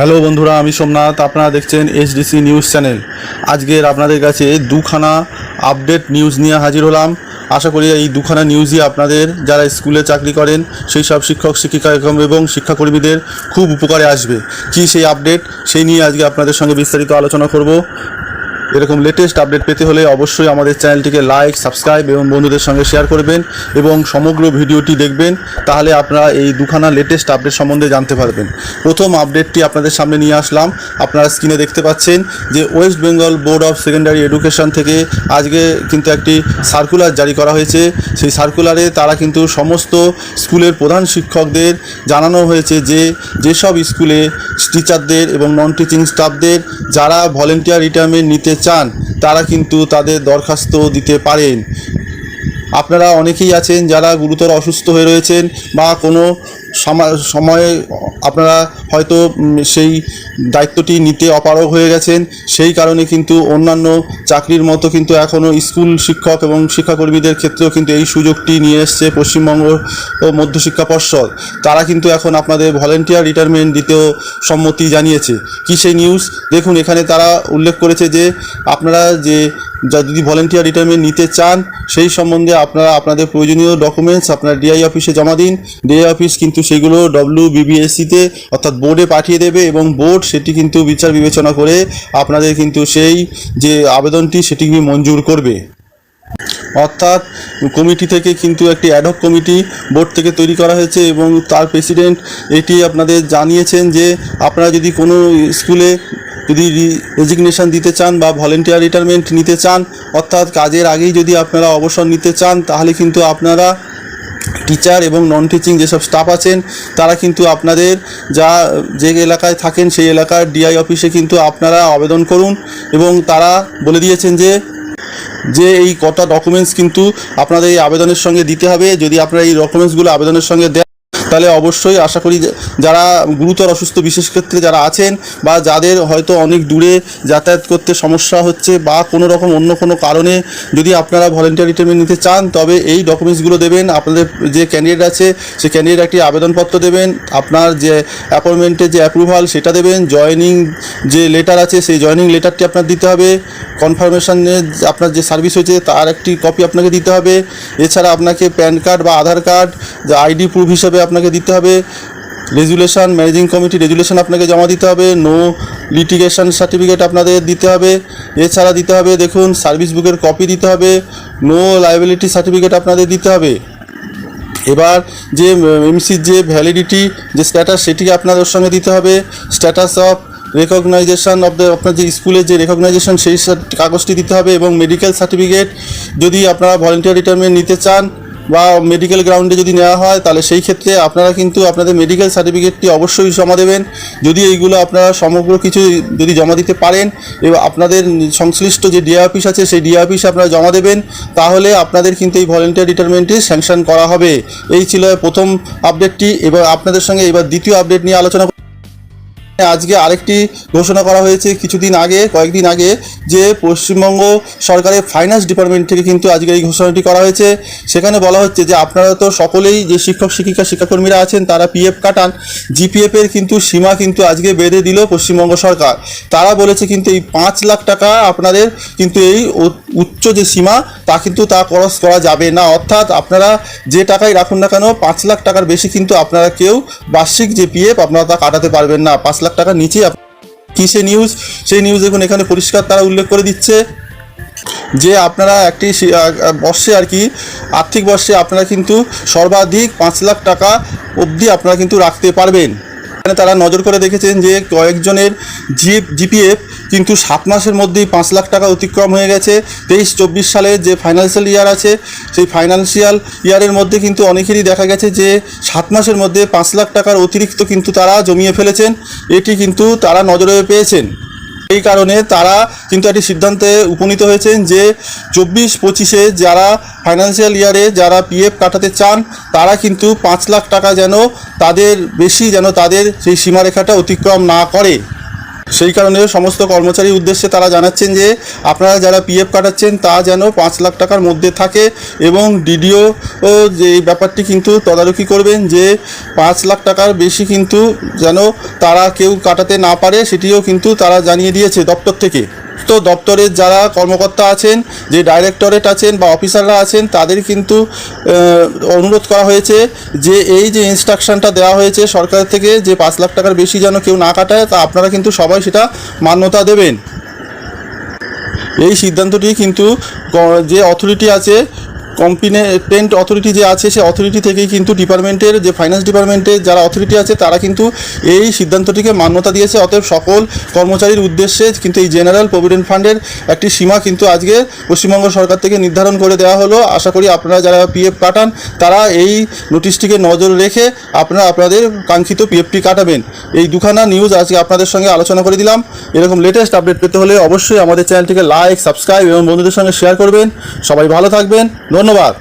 Hello বন্ধুরা, আমি সোমনাথ, আপনারা দেখছেন এইচডিসি নিউজ চ্যানেল। আজকের আপনাদের কাছে দুখানা আপডেট নিউজ নিয়ে হাজির হলাম। আশা করি এই দুখানা নিউজই আপনাদের, যারা স্কুলে চাকরি করেন, সেই সব শিক্ষক শিক্ষিকা এবং- এবং শিক্ষাকর্মীদের খুব উপকারে আসবে। কি সেই আপডেট, সেই নিয়ে আজকে আপনাদের সঙ্গে বিস্তারিত আলোচনা করব। এরকম লেটেস্ট আপডেট পেতে হলে অবশ্যই আমাদের চ্যানেলটিকে লাইক সাবস্ক্রাইব এবং বন্ধুদের সঙ্গে শেয়ার করবেন এবং সমগ্র ভিডিওটি দেখবেন, তাহলে আপনারা এই দুখানা লেটেস্ট আপডেট সম্বন্ধে জানতে পারবেন। প্রথম আপডেটটি আপনাদের সামনে নিয়ে আসলাম। আপনারা স্ক্রিনে দেখতে পাচ্ছেন যে West Bengal Board of Secondary Education থেকে আজকে কিন্তু একটি সার্কুলার জারি করা হয়েছে। সেই সার্কুলারে তারা কিন্তু সমস্ত স্কুলের প্রধান শিক্ষকদের জানানো হয়েছে যে, যেসব স্কুলে টিচারদের এবং নন টিচিং স্টাফদের যারা ভলেন্টিয়ার রিটায়ারমেন্ট নিতে চান, তারা কিন্তু তাদের দরখাস্ত দিতে পারেন। আপনারা অনেকেই আছেন যারা গুরুতর অসুস্থ হয়ে রয়েছেন বা কোনো সময়ে আপনারা হয়তো সেই দায়িত্বটি নিতে অপারগ হয়ে গেছেন। সেই কারণে কিন্তু অন্যান্য চাকরির মতো কিন্তু এখনও স্কুল শিক্ষক এবং শিক্ষাকর্মীদের ক্ষেত্রেও কিন্তু এই সুযোগটি নিয়ে এসছে পশ্চিমবঙ্গ ও মধ্যশিক্ষা পর্ষদ। তারা কিন্তু এখন আপনাদের ভলেন্টিয়ার রিটায়ারমেন্ট দিতেও সম্মতি জানিয়েছে। কি সেই নিউজ? দেখুন, এখানে তারা উল্লেখ করেছে যে আপনারা যে যা যদি ভলেন্টিয়ার রিটায়ারমেন্ট নিতে চান, সেই সম্বন্ধে আপনারা আপনাদের প্রয়োজনীয় ডকুমেন্টস আপনার ডিআই অফিসে জমা দিন। ডিআই অফিস কিন্তু সেগুলো ডব্লিউ বিবিএসসিতে অর্থাৎ বোর্ডে পাঠিয়ে দেবে এবং বোর্ড সেটি কিন্তু বিচার বিবেচনা করে আপনাদের কিন্তু সেই যে আবেদনটি সেটি মঞ্জুর করবে। অর্থাৎ কমিটি থেকে কিন্তু একটি অ্যাডহক কমিটি বোর্ড থেকে তৈরি করা হয়েছে এবং তার প্রেসিডেন্ট এটি আপনাদের জানিয়েছেন যে আপনারা যদি কোনো স্কুলে রেজিগনেশন দিতে চান বা ভলেন্টিয়ার রিটায়ারমেন্ট নিতে চান, অর্থাৎ কাজের আগেই যদি আপনারা অবসর নিতে চান, তাহলে কিন্তু আপনারা টিচার এবং নন টিচিং যেসব স্টাফ আছেন, তারা কিন্তু আপনাদের যা, যে এলাকায় থাকেন সেই এলাকার ডিআই অফিসে কিন্তু আপনারা আবেদন করুন এবং তারা বলে দিয়েছেন যে যে এই কটা ডকুমেন্টস কিন্তু আপনাদের এই আবেদনের সঙ্গে দিতে হবে। যদি আপনারা এই ডকুমেন্টসগুলো আবেদনের সঙ্গে তাহলে অবশ্যই আশা করি যারা গুরুতর অসুস্থ বিশেষ ক্ষেত্রে যারা আছেন বা যাদের হয়তো অনেক দূরে যাতায়াত করতে সমস্যা হচ্ছে বা কোনো রকম অন্য কোনো কারণে যদি আপনারা ভলেন্টিয়ার রিটায়ারমেন্ট নিতে চান, তবে এই ডকুমেন্টসগুলো দেবেন। আপনাদের যে ক্যান্ডিডেট আছে সেই ক্যান্ডিডেট একটি আবেদনপত্র দেবেন। আপনার যে অ্যাপয়েন্টমেন্টের যে অ্যাপ্রুভাল সেটা দেবেন। জয়েনিং যে লেটার আছে, সেই জয়েনিং লেটারটি আপনার দিতে হবে। কনফার্মেশনের আপনার যে সার্ভিস হয়েছে, তার একটি কপি আপনাকে দিতে হবে। এছাড়া আপনাকে প্যান কার্ড বা আধার কার্ড আইডি প্রুফ হিসেবে আপনাকে দিতে হবে। রেজুলেশন, ম্যানেজিং কমিটি রেজুলেশন আপনাকে জমা দিতে হবে। নো লিটিগেশন সার্টিফিকেট আপনাদের দিতে হবে। এছাড়া দিতে হবে, দেখুন, সার্ভিস বুকের কপি দিতে হবে। নো লাইবিলিটি সার্টিফিকেট আপনাদের দিতে হবে। এবার যে এমসির যে ভ্যালিডিটি, যে স্ট্যাটাস সেটিকে আপনাদের সঙ্গে দিতে হবে। Status of recognition of the আপনার যে স্কুলের যে রেকগনাইজেশন সেই কাগজটি দিতে হবে এবং মেডিকেল সার্টিফিকেট যদি আপনারা ভলেন্টিয়ার রিটায়ারমেন্ট নিতে চান বা মেডিকেল গ্রাউন্ডে যদি নেওয়া হয়, তাহলে সেই ক্ষেত্রে আপনারা কিন্তু আপনাদের মেডিকেল সার্টিফিকেটটি অবশ্যই জমা দেবেন যদি এইগুলো আপনারা সমগ্র কিছু যদি জমা দিতে পারেন, এবং আপনাদের সংশ্লিষ্ট যে ডিআই অফিস আছে, সেই ডিআই অফিসে আপনারা জমা দেবেন, তাহলে আপনাদের কিন্তু এই ভলেন্টিয়ার রিটায়ারমেন্টটি স্যাংশন করা হবে এই ছিল প্রথম আপডেটটি এবার আপনাদের সঙ্গে এবার দ্বিতীয় আপডেট নিয়ে আলোচনা। আজকে আরেকটি ঘোষণা করা হয়েছে কিছুদিন আগে, কয়েকদিন আগে, যে পশ্চিমবঙ্গ সরকারের ফাইন্যান্স ডিপার্টমেন্ট থেকে কিন্তু আজকে এই ঘোষণাটি করা হয়েছে। সেখানে বলা হচ্ছে যে, আপনারা তো সকলেই যে শিক্ষক, শিক্ষিকা, শিক্ষাকর্মীরা আছেন, তারা পিএফ কাটান। জিপিএফ এর কিন্তু সীমা কিন্তু আজকে বেঁধে দিল পশ্চিমবঙ্গ সরকার। তারা বলেছে কিন্তু এই পাঁচ লাখ টাকা আপনাদের কিন্তু এই উচ্চ যে সীমা, তা কিন্তু তা খরচ করা যাবে না। অর্থাৎ আপনারা যে টাকাই রাখুন না কেন, পাঁচ লাখ টাকার বেশি কিন্তু আপনারা কেউ বার্ষিক যে পিএফ আপনারা তা কাটাতে পারবেন না। পাঁচ লাখ টাকার নিচেই নিচে কিসে নিউজ সেই নিউজ দেখুন, এখানে পরিষ্কার তারা উল্লেখ করে দিচ্ছে যে আপনারা একটি বর্ষে আর কি, আর্থিক বর্ষে আপনারা কিন্তু সর্বাধিক পাঁচ লাখ টাকা অবধি আপনারা কিন্তু রাখতে পারবেন। তারা নজর করে দেখেছেন যে কয়েকজনের জিপ, জিপিএফ কিন্তু সাত মাসের মধ্যেই পাঁচ লাখ টাকা অতিক্রম হয়ে গেছে। তেইশ, চব্বিশ সালে যে ফাইন্যান্সিয়াল ইয়ার আছে, সেই ফাইন্যান্সিয়াল ইয়ারের মধ্যে কিন্তু অনেকেরই দেখা গেছে যে সাত মাসের মধ্যে পাঁচ লাখ টাকার অতিরিক্ত কিন্তু তারা জমিয়ে ফেলেছেন। এটি কিন্তু তারা নজরে পেয়েছেন। এই কারণে তারা কিন্তু একটি সিদ্ধান্তে উপনীত হয়েছেন যে চব্বিশ পঁচিশে যারা ফাইন্যান্সিয়াল ইয়ারে যারা পিএফ কাটাতে চান, তারা কিন্তু পাঁচ লাখ টাকা যেন তাদের বেশি যেন তাদের সেই সীমারেখাটা অতিক্রম না করে। সেই কারণে সমস্ত কর্মচারীর উদ্দেশ্যে তারা জানাচ্ছেন যে আপনারা যারা পিএফ কাটাচ্ছেন, তা যেন পাঁচ লাখ টাকার মধ্যে থাকে এবং ডিডিও যে এই ব্যাপারটি কিন্তু তদারকি করবেন যে পাঁচ লাখ টাকার বেশি কিন্তু যেন তারা কেউ কাটাতে না পারে, সেটিও কিন্তু তারা জানিয়ে দিয়েছে দপ্তর থেকে। তো দপ্তরের যারা কর্মকর্তা আছেন, যে ডাইরেক্টরেট আছেন বা অফিসাররা আছেন, তাদের কিন্তু অনুরোধ করা হয়েছে যে এই যে ইনস্ট্রাকশনটা দেওয়া হয়েছে সরকার থেকে যে পাঁচ লাখ টাকার বেশি যেন কেউ না কাটায়, তা আপনারা কিন্তু সবাই সেটা মান্যতা দেবেন। এই সিদ্ধান্তটি কিন্তু যে অথরিটি আছে কম্পিটেন্ট অথরিটি যে আছে, সে অথরিটি থেকেই কিন্তু ডিপার্টমেন্টের যে ফাইন্যান্স ডিপার্টমেন্টের যারা অথরিটি আছে, তারা কিন্তু এই সিদ্ধান্তটিকে মান্যতা দিয়েছে। অতএব সকল কর্মচারীর উদ্দেশ্যে কিন্তু এই জেনারেল প্রভিডেন্ট ফান্ডের একটি সীমা কিন্তু আজকে পশ্চিমবঙ্গ সরকার থেকে নির্ধারণ করে দেওয়া হলো। আশা করি আপনারা যারা পিএফ কাটান, তারা এই নোটিশটিকে নজর রেখে আপনারা আপনাদের কাঙ্ক্ষিত পিএফটি কাটাবেন। এই দুখানা নিউজ আজকে আপনাদের সঙ্গে আলোচনা করে দিলাম। এরকম লেটেস্ট আপডেট পেতে হলে অবশ্যই আমাদের চ্যানেলটিকে লাইক সাবস্ক্রাইব এবং বন্ধুদের সঙ্গে শেয়ার করবেন। সবাই ভালো থাকবেন। ধন্যবাদ।